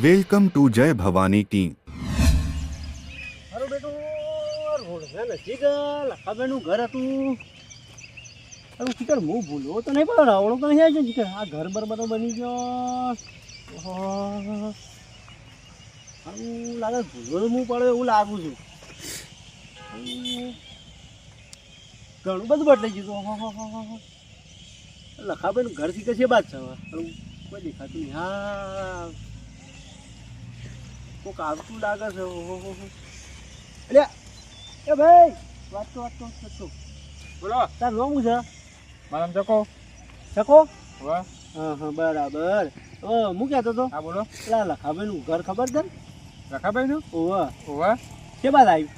Welcome to જય Bhavani team. મારું બેટું રોડ છે નજીક લખાબેનું ઘર હતું. હવે ચીકર હું ભૂલો તો નહીં, પણ રાવણો તો નહીં આવ્યો ચીકર આ ઘર બર બધો બની ગયો. આવું લાગે ભૂલો હું પડે એવું લાગુ છું. ઘણું બધું બદલાઈ ગયું હો હો હો. લખાબેન ઘરથી છે બાદ છે કોઈ દેખાતું હા. કોક આવતું લાગે છે ઓહો હો હો. અલ્યા એ ભાઈ વાત તો વાત. તો તો બોલો. તાર રોમ છે? મારા ચકો. હવે હા હા બરાબર. ઓ હું કહેતો તો હા બોલો. પેલા લખાભાઈનું ઘર ખબર છે? ને રખાભાઈ નું ઓવા ઓવા કે બાદ આવ્યું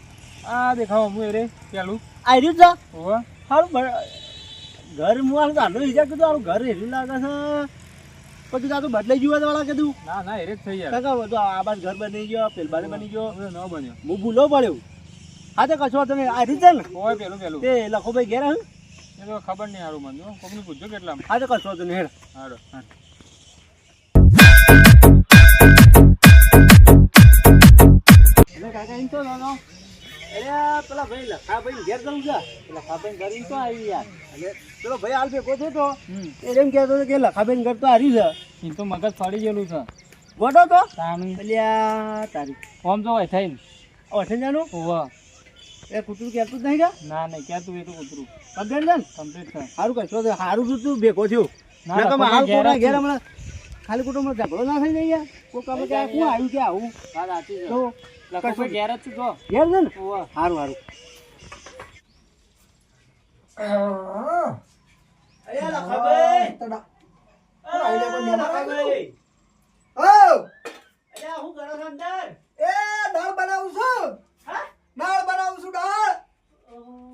આ દેખાવો હું રે પેલું. આવ્યું છે? ઓવા સારું ઘર હું આનું આનો વિચાર કીધું આનું ઘર હેરું લાગે છે. પછી તો બદલાઈ ગયું વાળા કીધું ના ના એરેક થઈ યાર કાકા તો આ બાદ ઘર બની ગયો પેલ બાજુ બની ગયો. ન બન્યો. હું ભૂલો પડ્યો. હા તો કશો તમે આ રીતે ને? ઓય પેલું પેલું. તે લખો ભાઈ ઘેર હું એ તો ખબર નહીં હારું મને કોકને પૂછજો કેટલા હા તો કશો તમે હેડ. હારો. હા. કાકા તો નાનો. અરે પેલા ભાઈ લખાભાઈ ઘેર જવું છે. લખા ઘર તો આવી યાર એટલે પેલો ભાઈ હાલ ભેગો થયો તો. એમ કહેતો હતો કે લખાબેન ઘર તો હારી છે. એ તો મગજ ફરી ગયેલું છે. ગોટો તો. અલ્યા તારી. ઓમ તો હોય થઈને ઓઠે જાનું ઓવા એ કૂતરું કહેતું જ નહીં કા? ના નહીં ક્યાં તું એ તો કૂતરું. પગડ છે છે સારું તો સારું તું તું? ભેગો થયું. ના, ના હાલ કોના ઘેર હમણાં ખાલી કુટુંબમાં ઝઘડો ના થઈ જાય યાર. કોઈ કામ કે શું કોણ આવ્યું કે આવું? તો કશું ઘેર જ છું જો ઘેર છે ને? સારું સારું અલ્યા લખાભાઈ લખાભાઈ અલ્યા હું કરો છો અંદર? એ દાળ બનાવું છું. હા? દાળ બનાવું છું દાળ.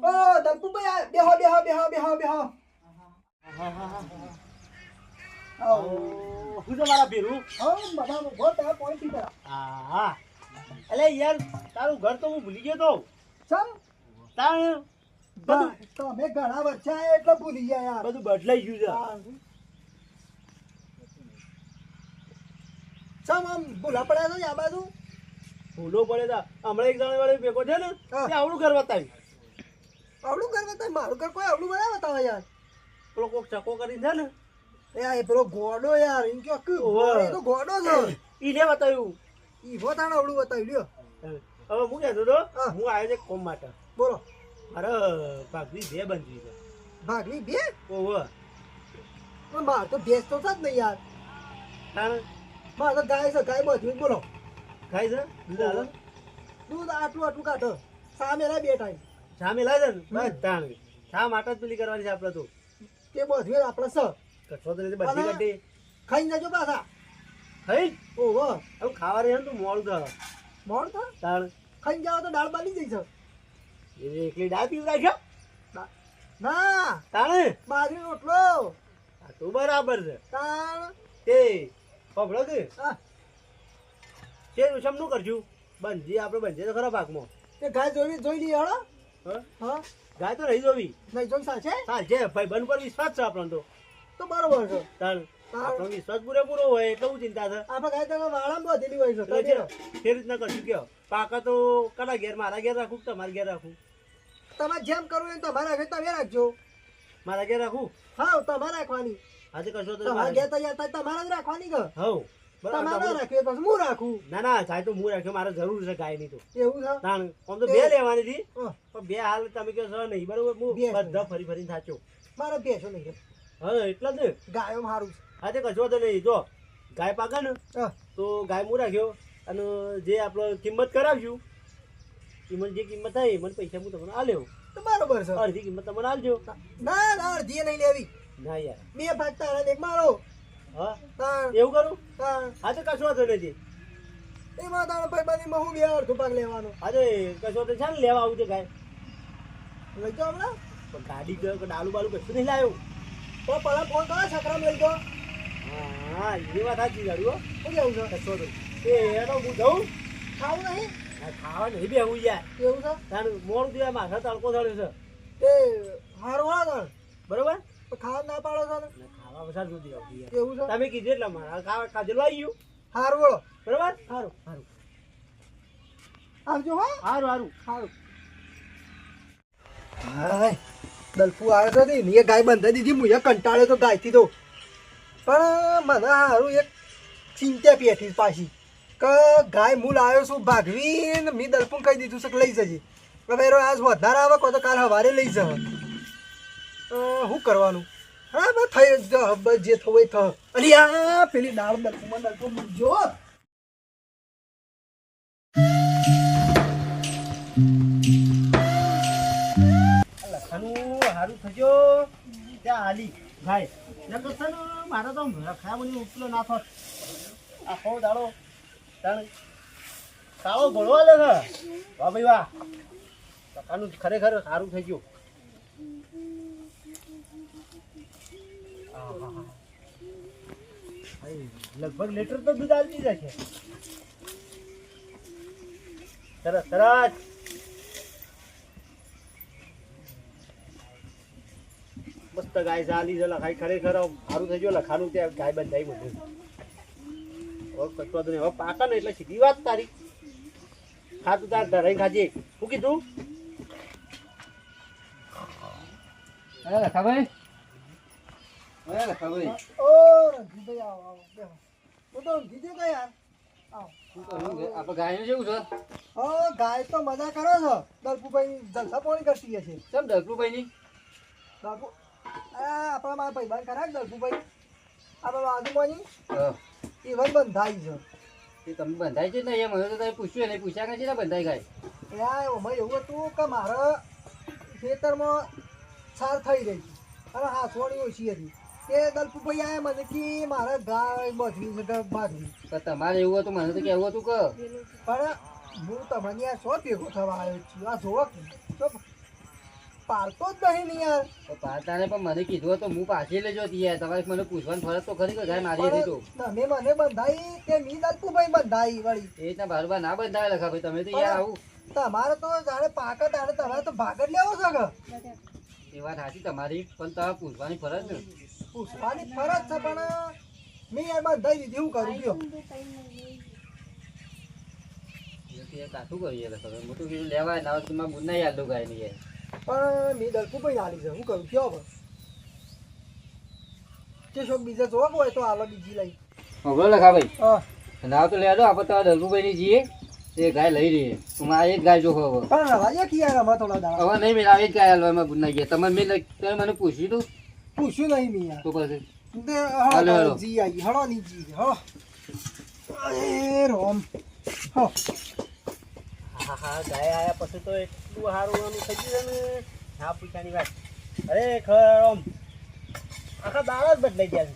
ઓ દલપુભાઈ આ બેહો બેહો બેહો બેહો બેહો. તો મારા ભેરું? હા ઊભો પોઈન્ટથી. હા અલે યાર તારું ઘર તો હું ભૂલી ગયો તો. ચમ? તાર બધું તમે ઘણા વચ્ચે એટલે ભૂલી ગયા યાર. બધું બદલાઈ ગયું છે. ચમ આમ ભૂલા પડ્યા છે આ બાજુ? ભૂલો પડે તા. હમણાં એક જણા વાળો ભેગો છે ને. તે આવડું ઘર બતાવ્યું. આવડું ઘર બતાય મારું ઘર કોઈ આવડું બનાવે બતાવે યાર. પેલો કોક ચકો કરીને છે ને એ પેલો ગોડો યાર એમ કે તો ગોડો છે ઈ ને બતાવ્યું. ઈભો તાણ આવડું બતાવ્યું લ્યો. હવે હું કહેતો તો હું. આવ્યો છે કોમ માટે. બોલો. મારે ભાગની બે બનતી છે. ભાગની બે? ઓહો. પણ માર તો ભેંસ તો છે જ નહીં યાર. તાણ? માર તો ગાય છે ગાય બધું બોલો. ગાય છે? દૂધ હાલે? દૂધ આટલું આટલું કાઢો. સામે લા બે ટાઈમ? સામે છે? ને બસ તાણ. શા માટે જ પેલી કરવાની છે આપણે તો? તે બધું આપણે છે. કશો તો બધી કાઢી. ખાઈને જજો પાછા. ખાઈ? ઓહો. હવે ખાવા રહે ને તો મોડું થાય મોડ તાણ ખાઈને જાવ તો દાળ બાલી જઈ છે. એ એકલી ડા પીવું રાખ્યો ના. તાણે? બાજરી રોટલો. આ તો બરાબર છે. તાણ. તે પકડો કે? હા, તે શમનું કરશું બંધી આપણે બંધી તો ખરા પાકમાં. તે ગાય જોઈ જોઈ લઈએ હળો હા? હા. ગાય તો રહી જોવી. નહીં જોઈ સાચે? છે ભાઈ બન પર વિશ્વાસ છે આપણને તો. તો બરોબર છે. ચાલ. આપણો વિશ્વાસ પૂરેપૂરો હોય એટલે હું ચિંતા છે. આપણે ગાય તો વાળામાં બધેલી હોય છે એટલે છે. તે રીતના કયો પાકા તો કના ઘેર મારા ઘેર રાખું તમારા ઘેર રાખું? તમારે જેમ કરવું હોય તમારે ઘેર તમે રાખજો. મારા ઘેર રાખું? હા તમારે રાખવાની. આજે કશો તો મારા. ઘેર તૈયાર તમારે જ રાખવાની કે હવ તમારે રાખ્યો પછી હું રાખું? ના ના સાહેબ તો હું રાખ્યો. મારે જરૂર છે ગાયની તો. એવું છે? તાણ આમ તો બે. લેવાની હતી. પણ બે હાલ તમે કહો છો નહીં બરોબર? હું. બધા ફરી ફરીને સાચો મારો બેસો નહીં. હા એટલા જ ગાયો સારું આજે કશો તો નહીં જો ગાય પાકે ને છે તો ગાય હું રાખ્યો અને જે આપણે કિંમત કરાવશું કિંમત જે કિંમત થાય મને પૈસા હું તમને આલ્યો. તો બરોબર છે. અડધી કિંમત તમને આલજો. ના ના અડધી નહીં લેવી. ના યાર. બે ભાગ તારા એક મારો. હા? એવું કરું? હા આ તો કશો તો નથી એમાં તારા ભાઈ બની હું બે અડધો ભાગ લેવાનો? આજે કશો તો છે ને લેવા આવું છે ગાય. લઈ જાઓ હમણાં. ગાડી કે ડાલુ બાલુ કશું નહીં લાવ્યો. તો પેલા ફોન કરો છકરામ લઈ જાઓ. હા એ વાત સાચી ગાડી હો. છે? કશો એ એનો હું જઉં. ખાવું નહીં? ખાવા નહીં બેહું યાર. એવું છે? તારું મોડું થયું માથા તડકો થયો છે. એ હારું હા તાણ બરોબર? ખાવા ના પાડો છો ખાવા આવતી એવું છે? તમે કીધું એટલે મારા ખાવા ખાધેલું આવી ગયું હારું બોલો. બરાબર? સારું સારું આવજો હા. સારું સારું સારું હાય દલપુ આવ્યો તો નહીં એ ગાય બંધાઈ દીધી હું કંટાળ્યો તો ગાયથી તો. પણ મને સારું એક ચિંતા પેઠી પાછી. કે ગાય મૂળ આવ્યો છું ભાગવી મેં દલપુને કહી દીધું છે કે લઈ જજે. હવે એનો આજ વધારે આવે કહો તો કાલ સવારે લઈ જવા. શું કરવાનું? હા, બસ જ થવું એ થ. અને આ પેલી દાળ દલપુમાં દલપુ મૂકજો લખાનું સારું થજો. ત્યાં હાલી ભાઈ. નકર છે ને, મારે તો રખાયા મને ઉપલો ના થોત. આખો દાડો તણ કાળો ભણવા લે છે. વાહ ભાઈ, વાહ. લખાનું ખરેખર સારું થઈ ગયું. લગભગ લીટર તો દૂધ આવતી છે સરસ સરસ. મસ્ત ગાય ચાલી છે લખાઈ ખરેખર સારું થઈ ગયું લખાનું ત્યાં ગાય બંધ બંધાઈ બધું હવે કશો તો નહીં હવે પાકા ને એટલે સીધી વાત તારી. ખાતું તાર ધરાઈ ખાજે શું કીધું? અરે લખાભાઈ. અરે લખાભાઈ. ઓ રણજીતભાઈ આવો આવો હું તો ગયો કે યાર? શું આપણે ગાયનું કેવું છે. હા ગાય તો મજા કરો છો. દલપુભાઈ જલસા પાણી કરતી હશે. કેમ દલપુભાઈની? દલપુ આ આપણા મારા ભાઈબાન ખરા ને દલપુભાઈ આપણા બાજુમાંની એ ભાઈ બંધાઈ છે. એ તમે બંધાય છે ને એ મને તો તમે પૂછ્યું નહીં પૂછ્યા કાંઈ છે બંધાઈ ગાય ત્યાં એમાં એવું હતું કે મારા ખેતરમાં સાર થઈ રહી છે અને હાથવાણી ઓછી હતી. તે દલપુભાઈ આયા મને કે મારે ગાય બાંધવી છે બાંધવી તમારે એવું હતું મને તો કેવું હતું કે? પણ હું તમને યાર શો ભેગો થવા આવ્યો છું. આ જોવો કે. પાલતો જ નહીં ને યાર. તો પાતાને પણ મને કીધું હતું હું પાછી લેજો યાર. તમારે મને પૂછવાનું ફરજ તો ખરી કે ઘરે મારી હતી તો તમે મને બંધાઈ કે મી દલપુભાઈ બંધાઈ વળી? એ રીતના બારોબાર ના બંધાય લખા ભાઈ. તમે તો યાર આવું. તમારે તો જાણે પાક તારે તમારે તો ભાગ જ લેવો છે કે? એ વાત સાચી તમારી પણ તમે પૂછવાની ફરજ ને પૂછવાની ફરજ છે પણ મેં યાર બંધાઈ દીધી હું કરું ગયો કાઠું કરીએ મોટું ભાઈ તો કીધું લેવાય ના તો બુના યાદ ગાયની યાર. પણ મેં દલપુભાઈ આલી છે. હું કરું કયો હવે. કે શોખ બીજા જોવા હોય તો આલો બીજી લઈ. હવે લખા ભાઈ હા. નાવ તો લેજો આપણે તો દલપુભાઈ જીએ જઈએ એ ગાય લઈ રહીએ તો મારે એક ગાય જોખો હવે. પણ રવાજે કે રમા થોડા દાડા. હવે નહીં મેળાવે એક ગાય હાલવામાં ગુના ગયા તમે મેં તમે મને પૂછ્યું તું? પૂછ્યું નહીં મેં યાર. તો પછી? હાલો, હાલો. જી આઈ. હળો ની જી. હળો એ રોમ. હો. હા હા ગાય આવ્યા પછી તો એટલું સારું આમ થઈ ગયું છે ને. હા પૂછાની વાત. ખરેખર આમ આખા દાડા જ બદલાઈ ગયા છે.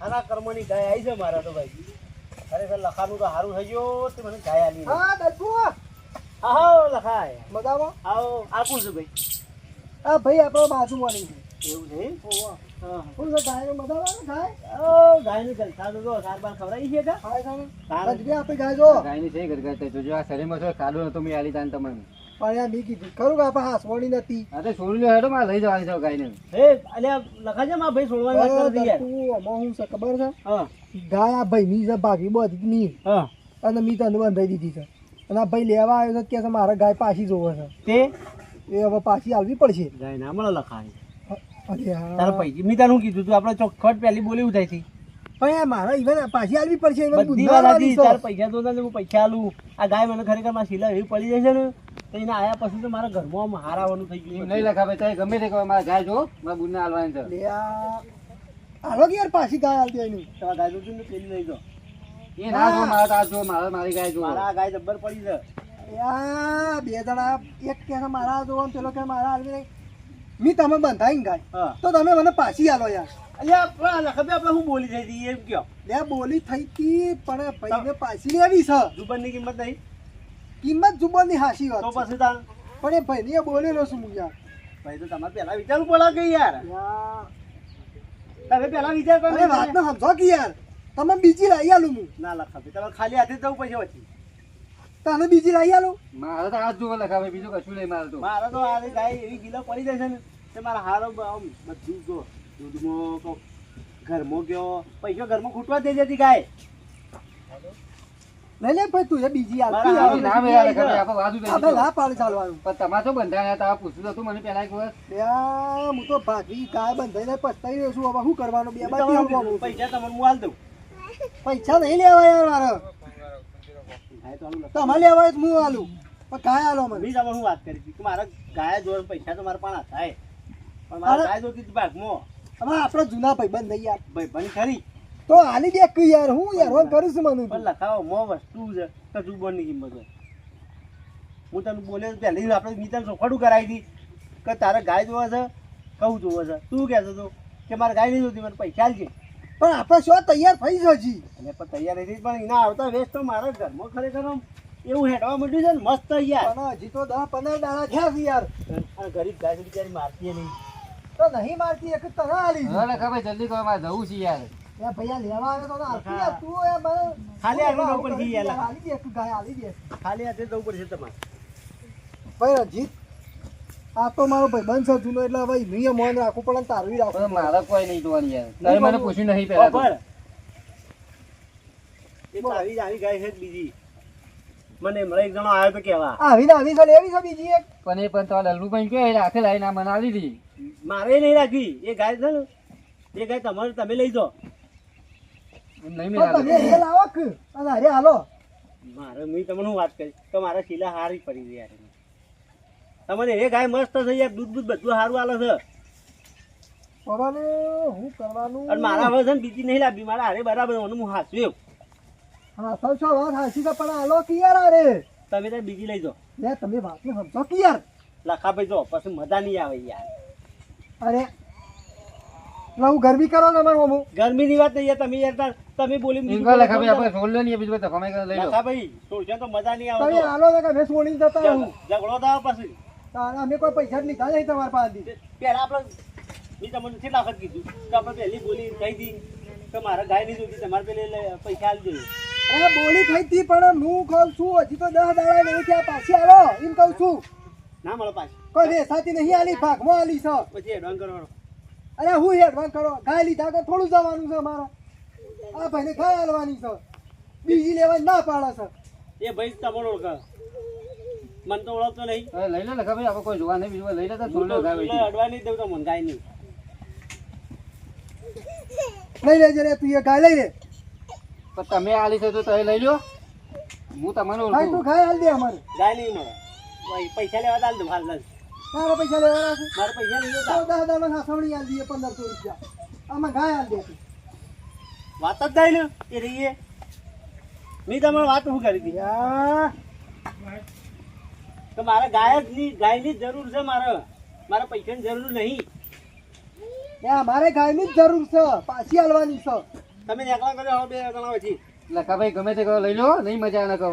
આના કર્મની ગાય આવી છે મારા તો ભાઈ. ખરેખર લખાનું તો સારું થઈ ગયું તે મને ગાય આલી હા હા દલપુ હા લખાય. મજામાં? આવો આ છું ભાઈ. આ ભાઈ આપણો બાજુમાં નહીં એવું છે હા શું છે ગાયનો મજામાં ગાય? ઓ ગાયની જલસા તો સાર બાર ખવડાવી છે કા? ખાય છે ને સારું. આપે ગાય જો. ગાયની છે ગરગાય તો જો આ શરીરમાં છો કાઢો નતો મેં આલી તાન તમને. પણ યાર મેં કીધું ખરું કે આપણે હાસવાણી નથી. આ સોડી હેડો મારે લઈ જવાની છે ગાયને. હે અલ્યા લખાજે માં ભાઈ વાત કરી યાર. શું છે ખબર છે? હા. ગાય આ ભાઈની છે ભાગી બધી ની. હા. અને મેં તને બંધાઈ દીધી છે. અને આ ભાઈ લેવા આવ્યો છે કે છે મારે ગાય પાછી જોવે છે. તે? એ હવે પાછી આવવી પડશે. ગાય ના મળે લખાય. અરે હા. તારા પૈકી મેં તારું કીધું તું આપણે ચોખ્ખટ પહેલી બોલી ઉઠાઈ હતી. પણ યાર મારા ઈવન પાછી આલવી પડશે ઈવન છે. તાર પૈસા તો હું પૈસા આલું. આ ગાય મને ખરેખરમાં શીલા એવી પડી જાય છે ને તો એને આયા પછી તો મારા ઘરમાં આમ હારાવાનું થઈ ગયું. નહીં લખા ભાઈ તારે ગમે તે કહો મારા ગાય જો મારા બુને હાલવાની છે. હાલો કે યાર પાછી ગાય આવતી એની. તમારા ગાય જોતું ને પેલી લઈ જો. એ ના જો મારા તાર જો મારે મારી ગાય જો. મારા આ ગાય જબ્બર પડી છે. યા બે જણા એક કે મારા જો પેલો કે મારા હાલવી નહીં. મી તમે બંધાઈ ને ગાય. તો તમે મને પાછી આલો યાર. અલ્યા લખબે આપણે શું બોલી થઈ હતી એમ કયો? લે બોલી થઈ તી પણ ભાઈને પાછી લેવી છે. જુબનની કિંમત નહીં? કિંમત જુબાની હાસી વાત તો પછી તાર પણ એ ભાઈને બોલેલો છું હું યાર. ભાઈ તો તમારે પહેલા વિચારવું પડે કે યાર. તમે પહેલા વિચાર કરો વાત ને સમજો કે યાર. તમે બીજી લાવી આલું હું. ના લખા તમારે ખાલી હાથે જવું પછી પછી. તને બીજી લઈ આલો. મારે તો હાથ જોવા લખાવે બીજું કશું લઈ મારે તો. મારે તો આ ગાય એવી ગીલો પડી જાય છે ને તે મારા હારો આમ બધું જો દૂધમાં તો ઘરમાં ગયો પૈસા ઘરમાં ખૂટવા દે જતી ગાય. લઈ લે ભાઈ તું એ બીજી ના મેળા લે, પાડે ચાલવાનું. પણ તમારે તો બંધાયા હતા પૂછ્યું તો મને પેલા એક વખત હું તો ભાગવી ગાય બંધાઈને પસ્તાઈ રહ્યો છું હવે શું કરવાનું? બે. પૈસા તમને હું આલ દઉં. પૈસા નહીં લેવા યાર મારે. ગાય તો આલું તમારે લેવા હોય હું આલું. પણ કાંઈ આલો મને. બીજા હું વાત કરી હતી કે મારા ગાય જોર પૈસા તો મારા પાસે થાય. પણ મારા. ગાય જોતી ભાગમાં. હવે આપણા જૂના ભાઈબંધ થઈ યાર. ભાઈ બન ખરી. તો આલી દે કે યાર હું યાર હું કરું છું મને. પણ લખાવો મો વસ્તુ છે કજુ જુબનની કિંમત હોય. હું તને બોલે પહેલી આપણે આપણે નીતન સોખડું કરાવી હતી કે તારે ગાય જોવા છે કહું જોવા છે. તું કહેતો હતો કે મારે ગાય નહીં જોતી મને પૈસા આલજે પણ આપણે શું તૈયાર થઈ જ હજી અને પણ તૈયાર હતી પણ એના આવતા વેસ્ટ તો મારા ઘરમાં ખરેખર એવું હેડવા માંડ્યું છે ને મસ્ત પણ હજી તો દસ પંદર દાડા થયા છે યાર. આ ગરીબ ગાય બિચારી મારતી નહીં. તો નહીં મારતી એક તને આલી છે. ખબર જલ્દી કરો મારે જવું છે યાર. ભાઈ ભૈયા લેવા આવ્યો તો આલતી યાર તું યાર મને ખાલી આલી યાર. દે ખાલી હાથે જવું પડશે તમારે. ભાઈ રણજીત આ તો મારો ભાઈબંધ છે જૂનો એટલે હવે નહીં મોન રાખવું પડે ને તારું રાખવું મારે કોઈ નહીં જોવાની યાર. તારે મને પૂછ્યું નહીં પહેલા. ખબર એક આવી આવી ગાય છે બીજી. મને મળે એક જણો આવ્યો તો કેવા આવી ને આવી છે એવી છે બીજી એક. પણ એ પણ તો લલ્લુભાઈ કે રાખે લાઈને આ મને આવી દીધી મારે નહીં રાખી એ ગાય છે ને એ ગાય તમારે તમે લઈ જાઓ. નહીં એ લાવો અને અરે હાલો. મારે મેં તમને શું વાત કરી. તો મારા શીલા હારી પડી ગઈ યાર તમને એ ગાય મસ્ત છે યાર દૂધ દૂધ બધું સારું આલે છે. પવાને હું કરવાનું? અને મારા હવે છે ને બીજી નહીં લાવી મારા હારે બરાબર હું હું હાસ્યું હા સૌ છો વાત હાચી છે પણ આલો કે યાર અરે તમે ત્યાં બીજી લઈ જાઓ. લે તમે વાતને સમજો કે યાર લખા ભાઈ જો પછી મજા નહીં આવે યાર. અરે હું ગરમી કરો ને અમારું ગરમી ગરમીની વાત નહીં યાર તમે યાર તમે બોલી એમ લખા ભાઈ આપણે છોડ લે બીજું બધું ધક્કો લઈ લો. લખા ભાઈ તો મજા નહીં આવે તમે તો. ને કે મેં જતા ઝઘડો થાવ પછી. અમે કોઈ પૈસા જ લીધા નહીં તમારા પાસેથી. પહેલા આપણે મેં તમને કેટલા વખત કીધું કે આપણે પહેલી બોલી કહી દી કે મારે ગાય નહીં જોતી તમારે પેલે પૈસા આપી જોઈએ. અરે બોલી થઈ હતી પણ હું કહું છું હજી તો દસ દાડા નહીં થયા પાછી આવો એમ કહું છું. ના મળો પાછી. કોઈ વેસાતી નહીં આલી ભાગમાં આલી છો. પછી એડવાન્સ કરવાનો. અરે હું એડવાન્સ કરો ગાય લીધા કે થોડું જવાનું છે મારે આ ભાઈને ગાય આલવાની છે. બીજી લેવા ના પાડે છે. એ ભાઈ તમારો ઓળખે મને તો ઓળખતો નહીં. લઈ લે લખા ભાઈ આપણે કોઈ જોવા નહીં બીજું લઈ લે તો હું છોડ લે અડવા નહીં દઉં તો મને ગાય નહીં. લઈ લેજે રે તું એ ગાય લઈ લે. પણ તમે આલી છે તો તમે લઈ લો હું તમને ભાઈ તું ગાય આલ દે અમારે. ગાય નહીં મળે. ભાઈ પૈસા લેવા દાલ દઉં હાલ લઈ તારા પૈસા લેવા મારે પૈસા લઈ તો દસ દસ દાડા હાથવણી આલ દઈએ પંદરસો રૂપિયા. આમાં ગાય આલ દે વાત જ જાય ને એ રહીએ. મેં તમારે વાત શું કરી હતી? કે મારે ગાય જ નહીં ગાયની જરૂર છે મારે. મારે પૈસાની જરૂર નહીં. યા મારે ગાયની જ જરૂર છે. પાછી આલવાની છે. તમે એકલા કરો બે જણા પછી. લખા ભાઈ ગમે તે કરો લઈ લો નહીં મજા ના કહો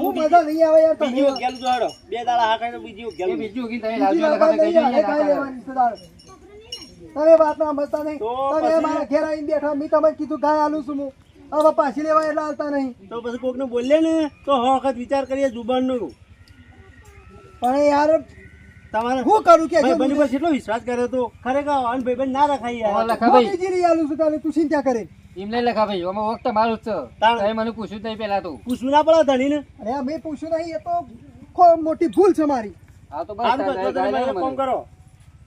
હું મજા નહીં આવે યાર બીજી તમે જોડો બે દાડા હા કરીને બીજી એ ગેલું બીજું ઉગીને તમે લાવજો લખા ભાઈ કહી દઈએ, દઈએ હવે ગાય લેવાની છે તમે વાત ના સમજતા નહીં. તમે મારા ઘેર આવીને બેઠા મેં તમને કીધું ગાય આલું છું હું. હવે પાછી લેવા એટલે હાલતા નહીં. તો પછી કોકને બોલે ને તો હ વખત વિચાર કરીએ જુબાનનું. પણ યાર તમારે હું કરું કે ભાઈ બની પર કેટલો વિશ્વાસ કર્યો તો ખરેખર અન ભાઈ ના રખાય યાર. લખા ભાઈ. બીજી લઈ આલું છું તારે તું ચિંતા કરે. એમ નહીં લખા ભાઈ આમાં વખત મારું છે. તારે મને પૂછ્યું નહીં પેલા તો. પૂછવું ના પડે ધણીને અરે મેં પૂછ્યું નહીં એ તો ખો- મોટી ભૂલ છે મારી. હા તો બસ ફોન કરો.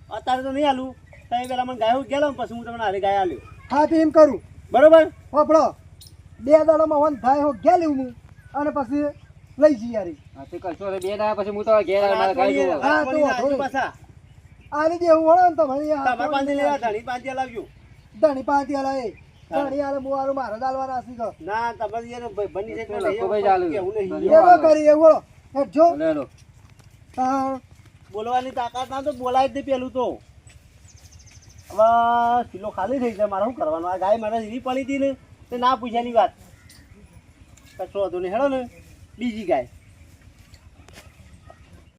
અત્યારે તો નહીં આલું. તમે પેલા મને ગાયો ગયેલો પછી હું તમને હારે ગાય આલ્યો. હા તો એમ કરું. બરોબર? હોપડો બે દાડામાં વન થાય હો ગયા લેવું અને પછી લઈ જઈ યાર. તે કરશો બે દાડા પછી હું તો ઘેર આવે મારે રાત ગાય પડીએ, જોવો. હા, તો પડીને વાંધો આજુ નહીં. પાછા આલી દે વળે ને તમારે તમારે પાંચે લેવા ધણી પાંચે લાવજો. ધણી પાંચ આલા એ ધણી આલે આલું દાલવાના ગયો ના તમારે યાર બની છે એટલે લઈ ભાઈ ચાલુ. કેવું નહીં. લઈ એવો કરી એવો હેઠ જો. લે લો. હા. બોલવાની તાકાત ના તો બોલાય જ નહીં પેલું તો. હવે કિલો ખાલી થઈ જાય મારે શું કરવાનું? આ ગાય મારે એવી પડી હતી ને તે ના પૂછ્યાની વાત. કશો હતો ને હેડો ને. બીજી ગાય.